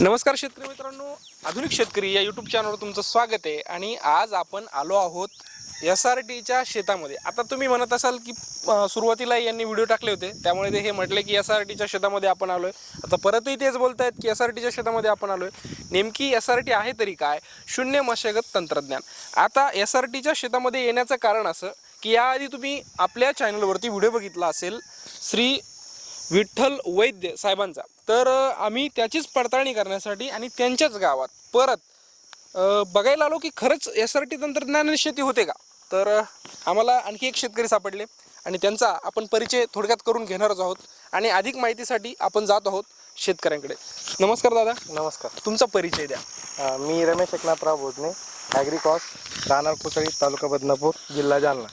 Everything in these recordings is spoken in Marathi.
नमस्कार शेतकरी मित्रांनो. आधुनिक शेतकरी या यूट्यूब चॅनलवर तुमचं स्वागत आहे. आणि आज आपण आलो आहोत एस आर टीच्या शेतामध्ये. आता तुम्ही म्हणत असाल की सुरुवातीला यांनी व्हिडिओ टाकले होते. त्यामुळे ते हे म्हटले की एस आर टीच्या शेतामध्ये आपण आलोय. आता परतही तेच बोलत आहेत की एस आर टीच्या शेतामध्ये आपण आलोय. नेमकी एस आर टी आहे तरी काय? शून्य मशागत तंत्रज्ञान. आता एस आर टीच्या शेतामध्ये येण्याचं कारण असं की याआधी तुम्ही आपल्या चॅनलवरती व्हिडिओ बघितला असेल. श्री विठ्ठल वैद्य साहेबांचा. तर आम्ही त्याचीच पडताळणी करण्यासाठी आणि त्यांच्याच गावात परत बघायला आलो की खरंच एस आर टी तंत्रज्ञानाने शेती होते का? तर आम्हाला आणखी एक शेतकरी सापडले आणि त्यांचा आपण परिचय थोडक्यात करून घेणारच आहोत आणि अधिक माहितीसाठी आपण जात आहोत शेतकऱ्यांकडे. नमस्कार दादा. नमस्कार. तुमचा परिचय द्या. मी रमेश एकनाथराव भोजने ॲग्रिकॉस राहणार कुसळी तालुका बदनापूर जिल्हा जालना.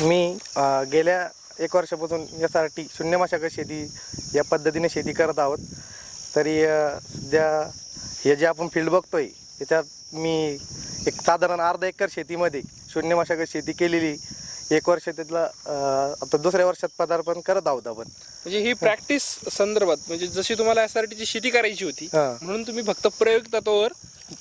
मी गेल्या एक वर्षापासून एस टी शून्य मशागत शेती या पद्धतीने शेती करत आहोत तरी सध्या हे जे आपण फील्ड बघतोय याच्यात मी एक साधारण अर्धा एकर शेतीमध्ये शून्य मशागत शेती केलेली एक वर्ष त्यातला आता दुसऱ्या वर्षात पदार्पण करत आहोत आपण म्हणजे ही प्रॅक्टिस संदर्भात म्हणजे जशी तुम्हाला एस आर टीची शेती करायची होती. म्हणून तुम्ही फक्त प्रयोग तत्वावर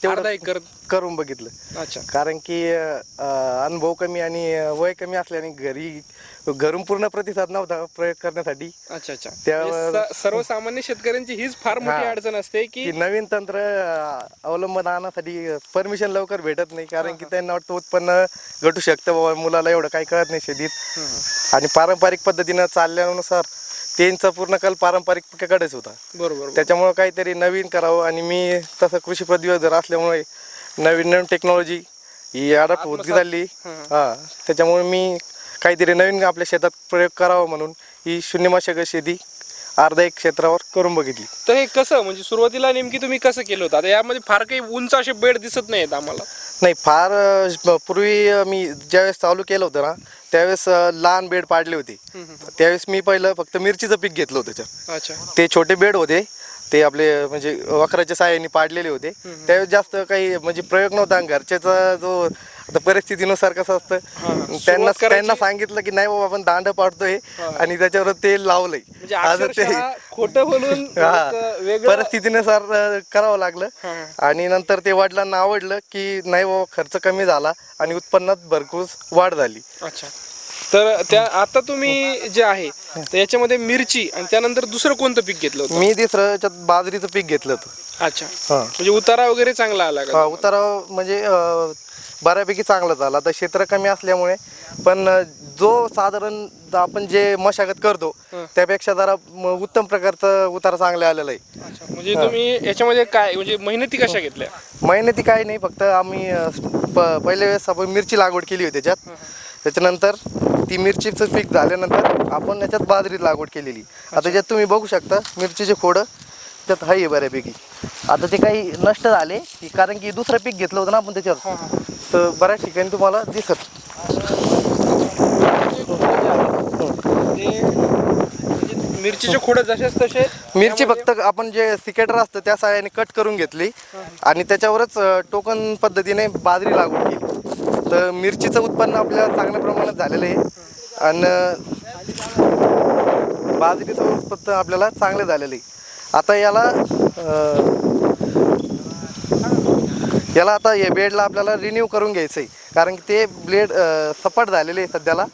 तेवढं- एकर करून बघितलं. अच्छा. कारण की अ, अनुभव कमी आणि अ, वय कमी असल्याने घरी घरून पूर्ण प्रतिसाद नव्हता प्रयोग करण्यासाठी. अच्छा अच्छा. त्यावर- म्हणजे स- सर्वसामान्य शेतकऱ्यांची हीच फार मोठी हा. अडचण असते की की नवीन तंत्र अ, अवलंबन आणण्यासाठी परमिशन लवकर भेटत नाही. कारण की त्यांना वाटतं उत्पन्न घटू शकतं बाबा मुलाला एवढं काही कळत नाही शेतीत. आणि पारंपरिक पद्धतीनं चालल्यानुसार त्यांचा पूर्ण कल पारंपरिक पिकाकडेच होता. बरोबर. त्याच्यामुळं काहीतरी नवीन करावं आणि मी तसं कृषी पदवीधर असल्यामुळे नवीन नवीन टेक्नॉलॉजी ही अडप होत झाली. हं. त्याच्यामुळे मी काहीतरी नवीन आपल्या शेतात प्रयोग करावा म्हणून ही शून्य मशागत शेती अर्धा एक क्षेत्रावर करून बघितली. तर हे कसं म्हणजे सुरुवातीला नेमकी तुम्ही कसं केलं होतं? आता यामध्ये फार काही उंच असे बेड दिसत नाहीत आम्हाला. नाही फार अ, पूर्वी अ, मी ज्यावेळेस चालू केलं होतं ना त्यावेळेस अ, लहान बेड पाडले होते. त्यावेळेस मी पहिलं फक्त मिरचीचं पीक घेतलं होतं त्याच्यात. अच्छा. ते छोटे बेड होते. ते आपले म्हणजे वखराच्या साह्याने पाडलेले होते. त्यावेळेस जास्त काही म्हणजे प्रयोग नव्हता घरच्याचा जो आता परिस्थितीनुसार कसं असतं त्यांना त्यांना सांगितलं की नाही बाबा आपण दांड पाडतोय आणि त्याच्यावर तेल लावलंय. म्हणजे आज ते खोटं बोलून परिस्थितीनुसार करावं लागलं. आणि नंतर ते वडिलांना आवडलं की नाही बाबा खर्च कमी झाला आणि उत्पन्नात भरपूर वाढ झाली. अच्छा. तर त्या आता तुम्ही जे आहे तर याच्यामध्ये मिरची आणि त्यानंतर दुसरं कोणतं पीक घेतलं होतं? मी तिसरं याच्यात बाजरीचं पीक घेतलं होतं. अच्छा. हा. म्हणजे उतारा वगैरे चांगला आला का हा, उतारा म्हणजे अ, बऱ्यापैकी चांगला झाला. आता क्षेत्र कमी असल्यामुळे पण अ, जो साधारण आपण जे मशागत करतो. त्यापेक्षा जरा म- उत्तम प्रकारचा उतारा चांगला आलेला आहे. अच्छा. म्हणजे तुम्ही याच्यामध्ये काय म्हणजे मेहनती कशा घेतल्या? मेहनती काही नाही फक्त आम्ही अ, प- पहिल्या वेळेस आपण मिरची लागवड केली होती त्याच्यात. त्याच्यानंतर ती मिरचीचं पीक झाल्यानंतर आपण याच्यात बाजरी लागवड केलेली. आता ज्यात तुम्ही बघू शकता मिरचीचे खोडं त्यात आहे बऱ्यापैकी. आता ते काही नष्ट झाले की कारण की दुसरं पीक घेतलं होतं ना आपण त्याच्यावर. तर बऱ्याच ठिकाणी तुम्हाला दिसत. म्हणजे मिरचीचे खोडं जसेच तसे मिरची फक्त आपण जे सिकेटर असतं त्या सहाय्याने कट करून घेतली. आणि त्याच्यावरच टोकन पद्धतीने बाजरी लागवड केली. तर मिरचीचं उत्पन्न आपल्याला चांगल्या प्रमाणात झालेलं आहे. आणि बाजरीचं उत्पन्न आपल्याला चांगलं झालेलं आहे. आता याला याला आता हे बेडला आपल्याला रिन्यू करून घ्यायचं आहे. कारण की ते ब्लेड सपाट झालेले आहे सध्याला.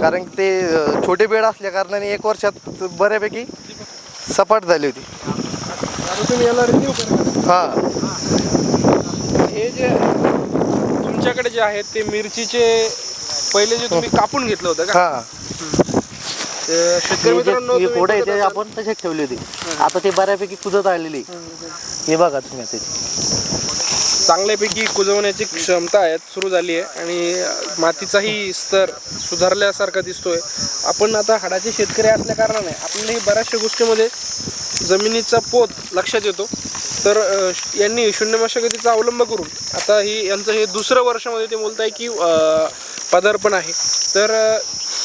कारण की ते छोटे बेड असल्या कारणाने एक वर्षात बऱ्यापैकी सपाट झाली होती. आता तुम्ही याला रिन्यू करा. हां. हे जे तुमच्याकडे जे आहेत ते मिरचीचे पहिले जे तुम्ही कापून घेतलं होतं का? हां. शेतकरी मित्रांनो तुम्ही पुढे बघत ते असाल. आपण तसेच ठेवली होती. आता ते बऱ्यापैकी कुजत आलेली हे बघा तुम्ही आता. चांगल्यापैकी कुजवण्याची क्षमता आहे सुरू झाली आहे आणि मातीचाही स्तर सुधारल्यासारखा दिसतोय. आपण आता हाडाचे शेतकरी असल्या कारणाने आपल्यालाही बऱ्याचशा गोष्टीमध्ये जमिनीचा पोत लक्षात येतो. तर यांनी शून्य मशागतीचा अवलंब करून आता ही यांचं हे दुसरं वर्षामध्ये ते बोलत आहे की पदार्पण आहे. तर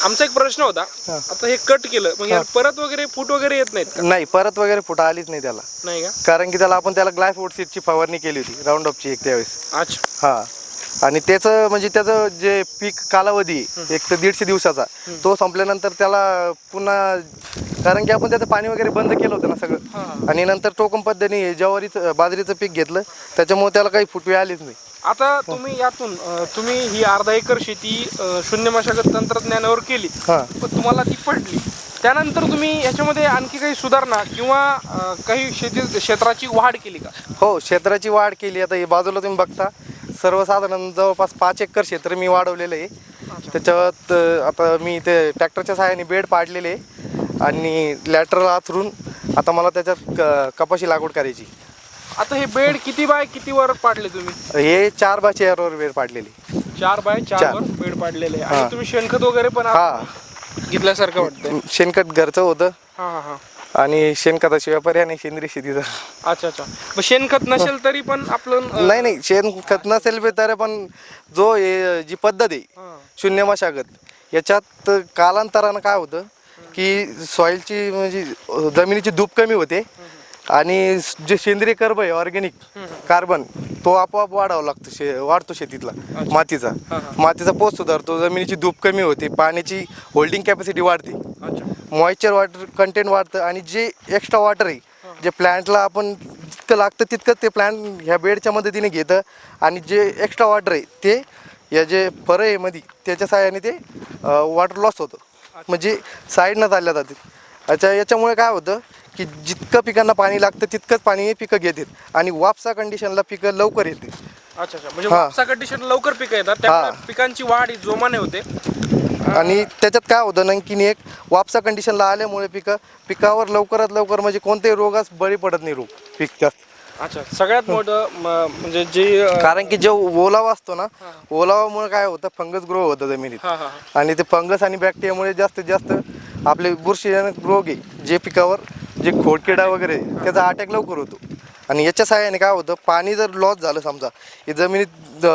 आमचा एक प्रश्न होता. आता हे कट केलं मग परत वगैरे फूट वगैरे येत नाहीत नाही परत वगैरे फुटा आलीच नाही त्याला. नाही का? कारण की त्याला आपण त्याला ग्लायफोट सीटची फवारणी केली होती राऊंड अपची एक त्यावेळेस. अच्छा. हां. आणि त्याचं म्हणजे त्याचं जे पीक कालावधी एक तर दीडशे दिवसाचा तो संपल्यानंतर त्याला पुन्हा कारण की आपण त्याचं पाणी वगैरे बंद केलं होतं ना सगळं. आणि नंतर टोकन पद्धतीने ज्वारीचं बाजरीचं पीक घेतलं त्याच्यामुळे त्याला काही फुटवे आलेच नाही. आता तुम्ही यातून तुम्ही ही अर्धा एकर शेती शून्य मशागत तंत्रज्ञानावर केली. पण तुम्हाला ती पडली. त्यानंतर तुम्ही याच्यामध्ये आणखी काही सुधारणा किंवा काही शेती क्षेत्राची वाढ केली का? हो क्षेत्राची वाढ केली. आता हे बाजूला तुम्ही बघता सर्वसाधारण जवळपास पाच एकर क्षेत्र मी वाढवलेलं आहे. त्याच्यात आता मी ते ट्रॅक्टरच्या सहाय्याने बेड पाडलेले आहे. आणि लॅटरल आथरून आता मला त्याच्यात क- कपाशी लागवड करायची. आता हे बेड किती बाय किती वर पाडले तुम्ही? हे चार बाय चेअरवर बेड पाडलेली चार बाय चार चार. वर बेड पाडलेले आहे. हा. तुम्ही शेणखत वगैरे पण हा. घेतल्यासारखं वाटतंय. शेणखत घरचं होतं. हा हा हा. आणि शेणखताशिवाय पर्याय नाही सेंद्रिय शेतीचा. अच्छा अच्छा. मग शेणखत नसेल तरी पण आपलं अं, नाही नाही. शेणखत नसेल बी तर पण जो हे जी पद्धत आहे हा. शून्य मशागत याच्यात कालांतरानं काय होतं की सॉईलची म्हणजे अ, जमिनीची धूप कमी होते. आणि जे सेंद्रिय कर्ब आहे ऑर्गॅनिक कार्बन तो आपोआप वाढावा लागतो शे वाढतो शेतीतला मातीचा. मातीचा पोत सुधारतो जमिनीची धूप कमी होते पाण्याची होल्डिंग कॅपॅसिटी वाढते. मॉइश्चर वॉटर कंटेंट वाढतं आणि जे एक्स्ट्रा वॉटर आहे जे प्लॅन्टला आपण जितकं लागतं तितकं ते प्लॅन्ट ह्या बेडच्या मदतीने घेतं आणि जे एक्स्ट्रा वॉटर आहे ते या जे फर आहे मध्ये त्याच्या साह्याने ते वॉटर लॉस होतं. म्हणजे साईडनं चालल्या जाते. अच्छा याच्यामुळे काय होतं की जितकं पिकांना पाणी लागतं तितकंच पाणी पिकं घेतात आणि वापसा कंडिशनला पिकं लवकर येते अच्छा अच्छा. म्हणजे हा. वापसा कंडिशन लवकर पिकं येतात त्यामुळे हा. पिकांची वाढ ही जोमाने होते. आणि त्याच्यात काय होतं आणखीन एक वापसा कंडिशनला आल्यामुळे पिकं पिकावर लवकरात लवकर म्हणजे कोणत्याही रोगास बळी पडत नाही रोग पीक जास्त. अच्छा सगळ्यात मोठं म- म्हणजे जे अं, कारण की जो ओलावा असतो ना ओलावामुळे काय होतं फंगस ग्रो होतं जमिनीत. हा हा हा. आणि ते फंगस आणि बॅक्टेरियामुळे जास्तीत जास्त आपले बुरशीजनक रोग आहे जे पिकावर जे खोडकिडा वगैरे त्याचा अटॅक लवकर होतो. आणि याच्या सहाय्याने काय होतं पाणी जर लॉस झालं समजा हे जमिनीत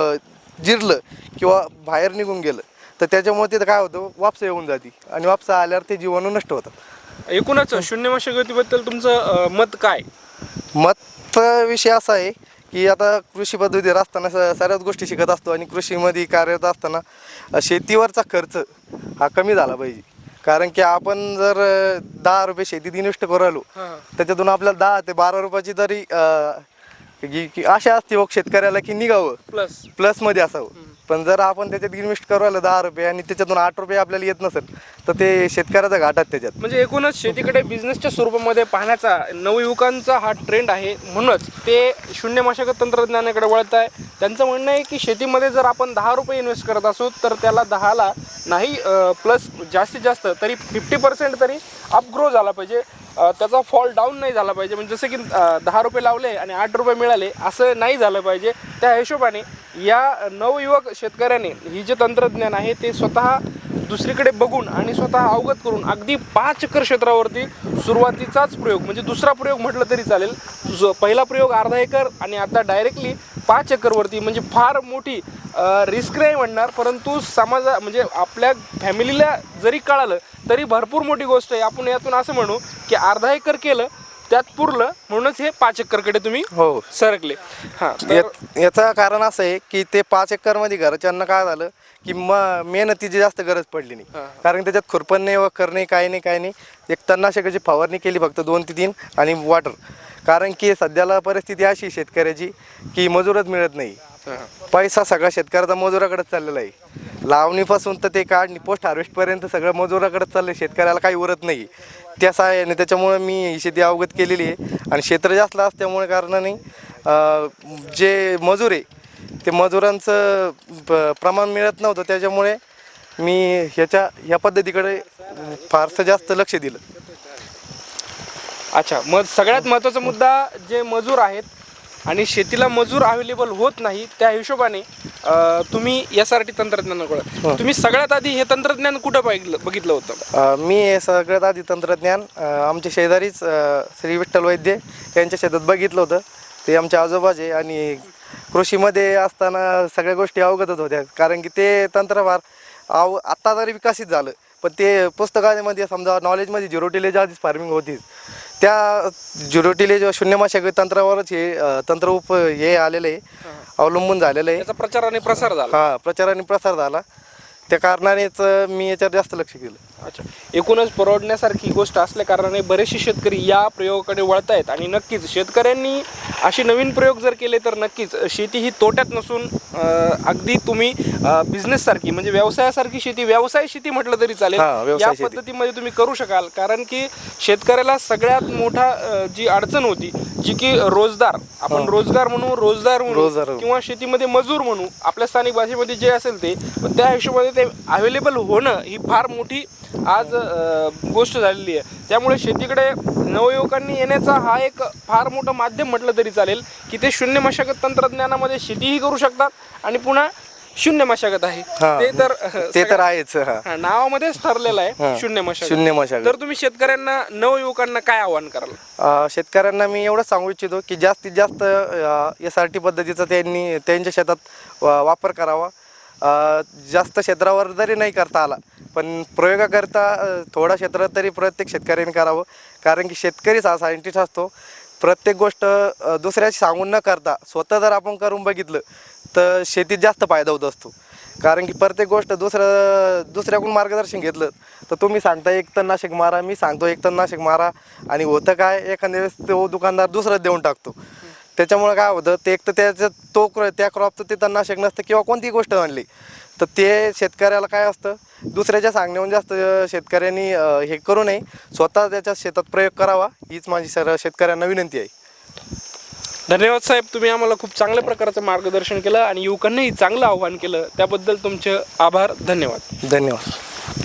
जिरलं किंवा बाहेर निघून गेलं तर त्याच्यामुळे तिथं काय होतं वापसा येऊन जाते. आणि वापसा आल्यावर ते जीवाणू नष्ट होतात. एकूणच शून्य मशागतीबद्दल तुमचं मत काय? मत विषय असा आहे की आता कृषी पद्धतीवर असताना स- सर्वच गोष्टी शिकत असतो आणि कृषीमध्ये कार्यरत असताना शेतीवरचा खर्च हा कमी झाला पाहिजे. कारण की आपण जर अ, दहा रुपये शेतीत इन्व्हेस्ट करू राहिलो हा, हा. त्याच्यातून आपल्याला दहा ते बारा रुपयाची तरी अ, की की आशा असते बघ शेतकऱ्याला की निघावं. प्लस प्लसमध्ये असावं. पण जर आपण त्याच्यात इन्व्हेस्ट करू राहिलो दहा रुपये आणि त्याच्यातून आठ रुपये आपल्याला येत नसेल तर ते शेतकऱ्याचा घाटात त्याच्यात. म्हणजे एकूणच शेतीकडे बिझनेसच्या स्वरूपामध्ये पाहण्याचा नवयुवकांचा हा ट्रेंड आहे. म्हणूनच ते शून्य मशागत तंत्रज्ञानाकडे वळत आहे त्यांचं म्हणणं आहे की शेतीमध्ये जर आपण दहा रुपये इन्व्हेस्ट करत असू तर त्याला दहाला नाही प्लस जास्तीत जास्त तरी फिफ्टी पर्सेंट तरी अपग्रो झाला पाहिजे. त्याचा फॉल डाऊन नाही झाला पाहिजे. म्हणजे जसं की दहा रुपये लावले आणि आठ रुपये मिळाले असं नाही झालं पाहिजे. त्या हिशोबाने या नवयुवक शेतकऱ्याने ही जे तंत्रज्ञान आहे ते स्वतः दुसरीकडे बघून आणि स्वतः अवगत करून अगदी पाच एकर क्षेत्रावरती सुरुवातीचाच प्रयोग म्हणजे दुसरा प्रयोग म्हटलं तरी चालेल. पहिला प्रयोग अर्धा एकर आणि आता डायरेक्टली पाच एकरवरती म्हणजे फार मोठी रिस्क नाही म्हणणार परंतु समाजा म्हणजे आपल्या फॅमिलीला जरी कळालं तरी भरपूर मोठी गोष्ट आहे. आपण यातून असं म्हणू की अर्धा एकर केलं त्यात पुरलं म्हणूनच हे पाच एकरकडे तुम्ही हो. सरकले. हां याचं कारण असं आहे की ते पाच एकरमध्ये घरच्यांना काय झालं की म मेहनतीची जास्त गरज पडली नाही. कारण त्याच्यात खुरपण नाही व करणे काय नाही काय नाही. एक तणनाशकाची फवारणी केली फक्त दोन ते तीन आणि वॉटर कारण की सध्याला परिस्थिती अशी शेतकऱ्याची की मजूरच मिळत नाही. पैसा सगळा शेतकऱ्याचा मजुराकडेच चाललेला आहे. लावणीपासून तर ते काढणी पोस्ट हार्वेस्टपर्यंत सगळं मजुराकडेच चाललं आहे शेतकऱ्याला काही उरत नाही. त्या सहाय्याने त्याच्यामुळे मी ही शेती अवगत केलेली आहे. आणि क्षेत्र जास्त असल्यामुळे कारणाने जे मजूर आहे ते मजुरांचं प- प्रमाण मिळत नव्हतं. त्याच्यामुळे मी ह्याच्या ह्या पद्धतीकडे फारसं जास्त लक्ष दिलं. अच्छा मग सगळ्यात महत्त्वाचा मुद्दा जे मजूर आहेत आणि शेतीला मजूर अवेलेबल होत नाही त्या हिशोबाने अं, तुम्ही यासाठी तंत्रज्ञानाकडे तुम्ही सगळ्यात आधी हे तंत्रज्ञान कुठं पाहिलं बघितलं होतं? अ, मी हे सगळ्यात आधी तंत्रज्ञान अ, आमच्या शेजारीच अ, श्री विठ्ठल वैद्य यांच्या शेतात बघितलं होतं. ते आमच्या आजोबाचे आणि कृषीमध्ये असताना सगळ्या गोष्टी अवगतच होत्या. कारण की ते तंत्रभार आव आत्ता जरी विकसित झालं. पण ते पुस्तकामध्ये समजा नॉलेजमध्ये झिरो टिलेज आधीच फार्मिंग होतीच. त्या झिरो टिलेज शून्य मशागत तंत्रावरच हे अं, तंत्र उप हे आलेलं आहे अवलंबून झालेलं. आहे प्रचार आणि प्रसार झाला. हा प्रचार आणि प्रसार झाला. त्या कारणानेच मी याच्यावर जास्त लक्ष केलं अच्छा. एकूणच परवडण्यासारखी गोष्ट असल्या कारणाने बरेचसे शेतकरी या प्रयोगाकडे वळत आहेत आणि नक्कीच शेतकऱ्यांनी असे नवीन प्रयोग जर केले तर नक्कीच शेती ही तोट्यात नसून अगदी तुम्ही बिझनेस सारखी म्हणजे व्यवसायासारखी शेती व्यवसाय शेती म्हटलं तरी चालेल. या. पद्धतीमध्ये तुम्ही करू शकाल. कारण की शेतकऱ्याला सगळ्यात मोठा जी अडचण होती जी की रोजगार. आपण रोजगार म्हणू रोजगार रोजगार. म्हणू. किंवा शेतीमध्ये मजूर म्हणू आपल्या स्थानिक भाषेमध्ये जे असेल ते त्या हिशोबाने ते अवेलेबल होणं ही फार मोठी आज गोष्ट झालेली आहे. त्यामुळे शेतीकडे नवयुवकांनी येण्याचा हा एक फार मोठं माध्यम म्हटलं तरी चालेल की ते शून्य मशागत तंत्रज्ञानामध्ये शेतीही करू शकतात आणि पुन्हा शून्य मशागत आहे. ते तर ते तर आहेच नावामध्येच ठरलेलं आहे. शून्य मशागत. शून्य मशागत. तर तुम्ही शेतकऱ्यांना नवयुवकांना काय आव्हान कराल? शेतकऱ्यांना मी एवढंच सांगू इच्छितो की जास्तीत जास्त एस आर टी पद्धतीचा त्यांनी त्यांच्या शेतात वापर करावा. जास्त क्षेत्रावर जरी नाही करता आला. पण प्रयोगाकरता थोडा क्षेत्रात तरी प्रत्येक शेतकऱ्याने करावं. कारण की शेतकरीच हा सायंटिस्ट असतो. प्रत्येक गोष्ट दुसऱ्याशी सांगून न करता स्वतः जर आपण करून बघितलं तर शेतीत जास्त फायदा होत असतो. कारण की प्रत्येक गोष्ट दुसरं दुसऱ्याकडून मार्गदर्शन घेतलं तर तुम्ही सांगता एक तर नाशिक मारा मी सांगतो एक तर नाशिक मारा आणि होतं काय एखाद्या वेळेस तो दुकानदार दुसरं देऊन टाकतो. त्याच्यामुळे काय होतं ते एक तर त्याचं तो क्र- त्या क्रॉपचं ते तणनाशक नसतं किंवा कोणतीही गोष्ट आणली तर ते शेतकऱ्याला काय असतं दुसऱ्याच्या सांगण्याहून जास्त शेतकऱ्यांनी हे करू नये. स्वतः त्याच्या शेतात प्रयोग करावा हीच माझी सर शेतकऱ्यांना विनंती आहे. धन्यवाद साहेब तुम्ही आम्हाला खूप चांगल्या प्रकारचं मार्गदर्शन केलं आणि युवकांनाही चांगलं आव्हान केलं. त्याबद्दल तुमचे आभार धन्यवाद. धन्यवाद.